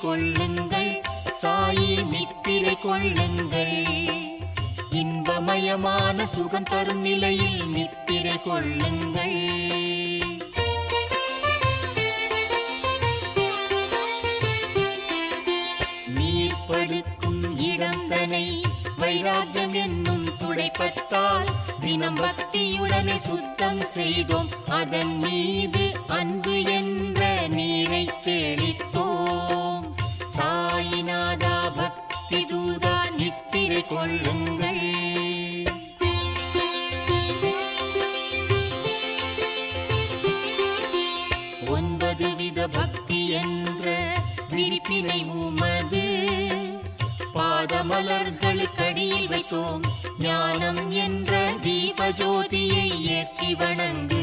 கொள்ளுங்கள். சாயி நித்திரை கொள்ளுங்கள். இன்பமயமான சுகம் தரும் நிலையில் நித்திரை கொள்ளுங்கள். நீர் படுக்கும் இடந்தனை வைராக்கியம் என்னும் துடைப்பத்தால் தினம் பக்தியுடனே சுத்தம் செய்தோம். அதன் மீது விரிப்பினை உமது பாதமலர்களுக்கடியில் வைத்தோம். ஞானம் என்ற தீப ஜோதியை ஏற்றி வணங்கு.